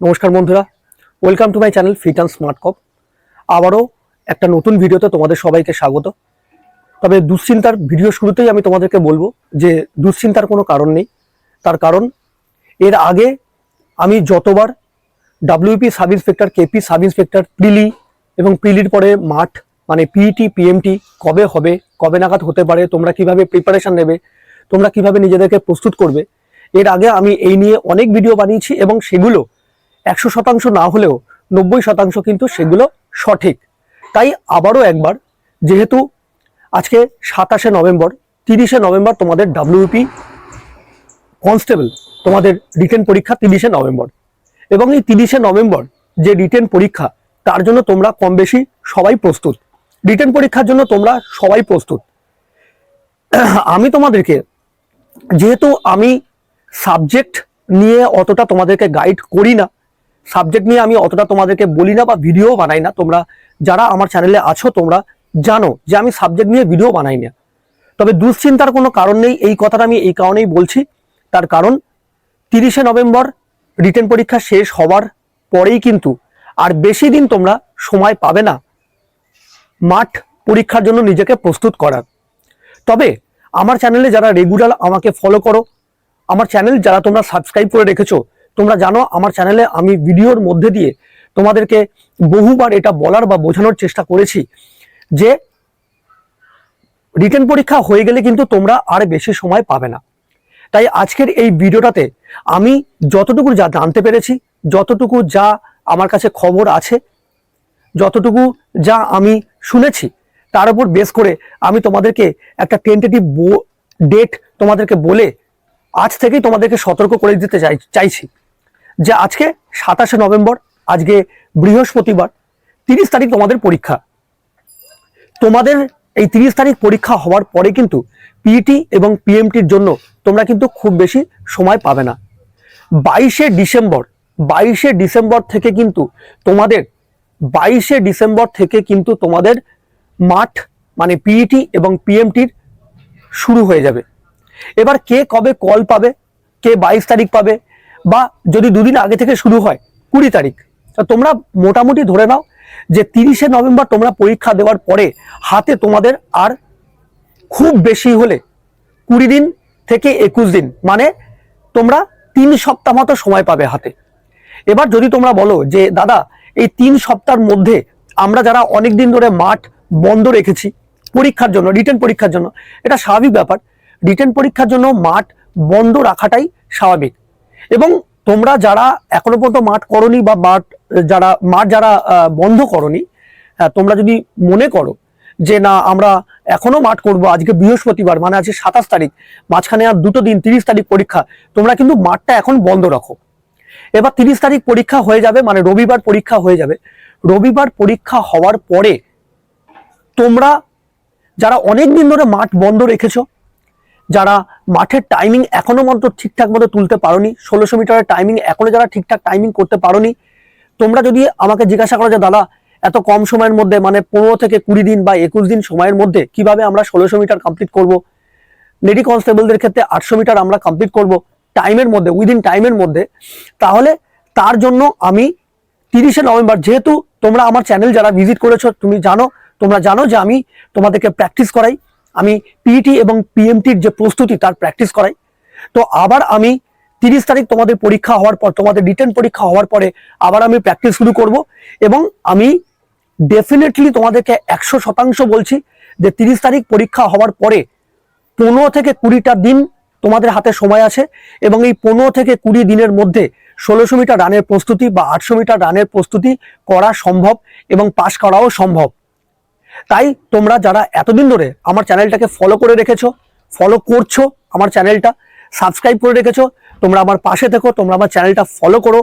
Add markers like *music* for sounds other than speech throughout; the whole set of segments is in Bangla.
নমস্কার বন্ধুরা welcome to my channel Fit and Smart Cop আবারও একটা নতুন ভিডিওতে তোমাদের সবাইকে স্বাগত। তবে দুশ্চিন্তার ভিডিও শুরুতেই আমি তোমাদেরকে বলব যে দুশ্চিন্তার কোনো কারণ নেই। তার কারণ, এর আগে আমি যতবার WP sub inspector KP sub inspector prelim এবং প্রিলির পরে মাঠ মানে পিইটি পিএমটি কবে হবে, কবে নাগাদ হতে পারে, তোমরা কীভাবে প্রিপারেশন নেবে, তোমরা কীভাবে নিজেদেরকে প্রস্তুত করবে, এর আগে আমি এই নিয়ে অনেক ভিডিও বানিয়েছি এবং সেগুলো একশো শতাংশ না হলেও নব্বই শতাংশ কিন্তু সেগুলো সঠিক। তাই আবারও একবার, যেহেতু আজকে সাতাশে নভেম্বর, তিরিশে নভেম্বর তোমাদের ডাব্লিউপি কনস্টেবল, তোমাদের রিটেন পরীক্ষা তিরিশে নভেম্বর। এবং এই তিরিশে নভেম্বর যে রিটেন পরীক্ষা, তার জন্য তোমরা কম বেশি সবাই প্রস্তুত। রিটেন পরীক্ষার জন্য তোমরা সবাই প্রস্তুত। *clears throat* আমি তোমাদেরকে, যেহেতু আমি সাবজেক্ট নিয়ে অতটা তোমাদেরকে গাইড করি না সাবজেক্ট নিয়ে আমি অতটা তোমাদেরকে বলি না বা ভিডিও বানাই না। তোমরা যারা আমার চ্যানেলে আছো, তোমরা জানো যে আমি সাবজেক্ট নিয়ে ভিডিও বানাই না। তবে দুশ্চিন্তার কোনো কারণ নেই, এই কথাটা আমি এই কারণেই বলছি। তার কারণ, তিরিশে নভেম্বর রিটেন পরীক্ষা শেষ হওয়ার পরেই কিন্তু আর বেশি দিন তোমরা সময় পাবে না মাঠ পরীক্ষার জন্য নিজেকে প্রস্তুত করার। তবে আমার চ্যানেলে যারা রেগুলার আমাকে ফলো করো, আমার চ্যানেল যারা তোমরা সাবস্ক্রাইব করে রেখেছো তোমরা জানো, আমার চ্যানেলে আমি ভিডিওর মধ্যে দিয়ে তোমাদেরকে বহুবার এটা বলার বা বোঝানোর চেষ্টা করেছি যে রিটার্ন পরীক্ষা হয়ে গেলে কিন্তু তোমরা আর বেশি সময় পাবে না। তাই আজকের এই ভিডিওটাতে আমি যতটুকু যা জানতে পেরেছি, যতটুকু যা আমার কাছে খবর আছে, যতটুকু যা আমি শুনেছি, তার উপর বেস করে আমি তোমাদেরকে একটা টেন্টেটিভ ডেট তোমাদেরকে বলে আজ থেকেই তোমাদেরকে সতর্ক করে দিতে চাই চাইছি। যে আজকে সাতাশে নভেম্বর, আজকে বৃহস্পতিবার, তিরিশ তারিখ তোমাদের পরীক্ষা। তোমাদের এই তিরিশ তারিখ পরীক্ষা হওয়ার পরে কিন্তু পিইটি এবং পিএমটির জন্য তোমরা কিন্তু খুব বেশি সময় পাবে না। বাইশে ডিসেম্বর বাইশে ডিসেম্বর থেকে কিন্তু তোমাদের, বাইশে ডিসেম্বর থেকে কিন্তু তোমাদের মাঠ মানে পিইটি এবং পিএমটির শুরু হয়ে যাবে। এবার কে কবে কল পাবে, কে বাইশ তারিখ পাবে বা যদি দুদিন আগে থেকে শুরু হয়, কুড়ি তারিখ। তোমরা মোটামুটি ধরে নাও যে তিরিশে নভেম্বর তোমরা পরীক্ষা দেওয়ার পরে হাতে তোমাদের আর খুব বেশি হলে কুড়ি দিন থেকে একুশ দিন মানে তোমরা তিন সপ্তাহ মতো সময় পাবে হাতে। এবার যদি তোমরা বলো যে, দাদা, এই তিন সপ্তাহের মধ্যে আমরা যারা অনেক দিন ধরে মাঠ বন্ধ রেখেছি, পরীক্ষার জন্য রিটার্ন পরীক্ষার জন্য, এটা স্বাভাবিক ব্যাপার। রিটার্ন পরীক্ষার জন্য মাঠ বন্ধ রাখাটাই স্বাভাবিক। এবং তোমরা যারা এখনও পর্যন্ত মাঠ করনি বা মাঠ, যারা মাঠ যারা বন্ধ করনি তোমরা যদি মনে করো যে না, আমরা এখনও মাঠ করব, আজকে বৃহস্পতিবার মানে আজকে সাতাশ তারিখ, মাঝখানে আর দুটো দিন, তিরিশ তারিখ পরীক্ষা, তোমরা কিন্তু মাঠটা এখন বন্ধ রাখো। এবার তিরিশ তারিখ পরীক্ষা হয়ে যাবে মানে রবিবার পরীক্ষা হয়ে যাবে। রবিবার পরীক্ষা হওয়ার পরে তোমরা যারা অনেক দিন ধরে মাঠ বন্ধ রেখেছো যারা মাঠের টাইমিং এখনও মতো ঠিকঠাক মতো তুলতে পারোনি, ষোলোশো মিটারের টাইমিং এখনও যারা ঠিকঠাক টাইমিং করতে পারোনি, তোমরা যদি আমাকে জিজ্ঞাসা করো যে, দাদা, এত কম সময়ের মধ্যে মানে পনেরো থেকে কুড়ি দিন বা একুশ দিন সময়ের মধ্যে কীভাবে আমরা ষোলোশো মিটার কমপ্লিট করব? লেডি কনস্টেবলদের ক্ষেত্রে আটশো মিটার আমরা কমপ্লিট করব টাইমের মধ্যে উইদিন টাইমের মধ্যে। তাহলে তার জন্য আমি তিরিশে নভেম্বর, যেহেতু তোমরা আমার চ্যানেল যারা ভিজিট করেছ, তুমি জানো, তোমরা জানো যে আমি তোমাদেরকে প্র্যাকটিস করাই। আমি পিইটি এবং পিএমটির যে প্রস্তুতি তার প্র্যাকটিস করাই। তো আবার আমি তিরিশ তারিখ তোমাদের পরীক্ষা হওয়ার পর, তোমাদের রিটার্ন পরীক্ষা হওয়ার পরে আবার আমি প্র্যাকটিস শুরু করব এবং আমি ডেফিনেটলি তোমাদেরকে একশো শতাংশ বলছি যে তিরিশ তারিখ পরীক্ষা হওয়ার পরে পনেরো থেকে কুড়িটা দিন তোমাদের হাতে সময় আছে এবং এই পনেরো থেকে কুড়ি দিনের মধ্যে ষোলোশো মিটার রানের প্রস্তুতি বা আটশো মিটার রানের প্রস্তুতি করা সম্ভব এবং পাশ করাও সম্ভব। তাই তোমরা যারা এতদিন ধরে আমার চ্যানেলটাকে ফলো করে রেখেছো ফলো করছ আমার চ্যানেলটা সাবস্ক্রাইব করে রেখেছো, তোমরা আমার পাশে থেকো, তোমরা আমার চ্যানেলটা ফলো করো।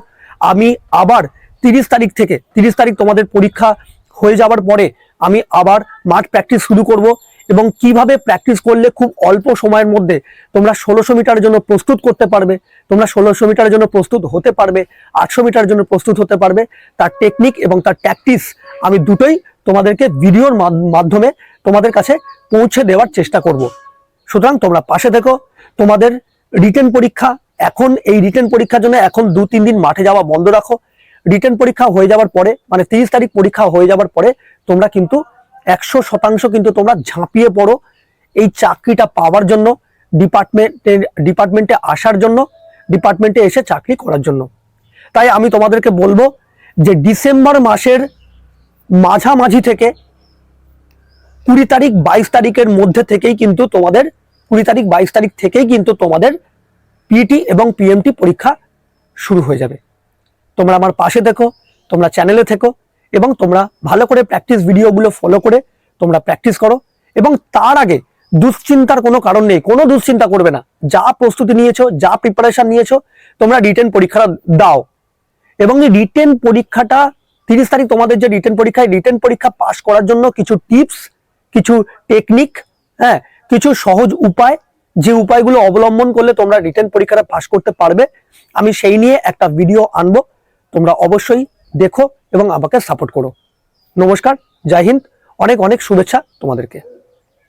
আমি আবার তিরিশ তারিখ থেকে, তিরিশ তারিখ তোমাদের পরীক্ষা হয়ে যাওয়ার পরে আমি আবার মাঠ প্র্যাকটিস শুরু করব এবং কীভাবে প্র্যাকটিস করলে খুব অল্প সময়ের মধ্যে তোমরা ষোলোশো মিটারের জন্য প্রস্তুত করতে পারবে, তোমরা ষোলোশো মিটারের জন্য প্রস্তুত হতে পারবে, আটশো মিটারের জন্য প্রস্তুত হতে পারবে, তার টেকনিক এবং তার ট্যাকটিস আমি দুটোই তোমাদেরকে ভিডিওর মাধ- মাধ্যমে তোমাদের কাছে পৌঁছে দেওয়ার চেষ্টা করব। সুতরাং তোমরা পাশে থেকো। তোমাদের রিটেন পরীক্ষা এখন, এই রিটেন পরীক্ষার জন্য এখন দু, তিন দিন মাঠে যাওয়া বন্ধ রাখো। রিটেন পরীক্ষা হয়ে যাওয়ার পরে মানে তিরিশ তারিখ পরীক্ষা হয়ে যাওয়ার পরে তোমরা কিন্তু একশো শতাংশ কিন্তু তোমরা ঝাঁপিয়ে পড়ো এই চাকরিটা পাওয়ার জন্য, ডিপার্টমেন্টে ডিপার্টমেন্টে আসার জন্য, ডিপার্টমেন্টে এসে চাকরি করার জন্য। তাই আমি তোমাদেরকে বলব যে ডিসেম্বর মাসের মাঝামাঝি থেকে কুড়ি তারিখ বাইশ তারিখের মধ্যে থেকেই কিন্তু তোমাদের, কুড়ি তারিখ বাইশ তারিখ থেকেই কিন্তু তোমাদের পিটি এবং পিএমটি পরীক্ষা শুরু হয়ে যাবে। তোমরা আমার পাশে দেখো, তোমরা চ্যানেলে থেকো এবং তোমরা ভালো করে প্র্যাকটিস ভিডিওগুলো ফলো করে তোমরা প্র্যাকটিস করো এবং তার আগে দুশ্চিন্তার কোনো কারণ নেই, কোনো দুশ্চিন্তা করবে না। যা প্রস্তুতি নিয়েছো, যা প্রিপারেশন নিয়েছো, তোমরা রিটেন পরীক্ষাটা দাও এবং এই রিটেন পরীক্ষাটা তিরিশ তারিখ তোমাদের যে রিটেন পরীক্ষায় রিটেন পরীক্ষা পাশ করার জন্য কিছু টিপস, কিছু টেকনিক হ্যাঁ কিছু সহজ উপায়, যে উপায়গুলো অবলম্বন করলে তোমরা রিটেন পরীক্ষাটা পাশ করতে পারবে, আমি সেই নিয়ে একটা ভিডিও আনব। তোমরা অবশ্যই দেখো এবং আমাকে সাপোর্ট করো। নমস্কার, জয় হিন্দ, অনেক অনেক শুভেচ্ছা তোমাদেরকে।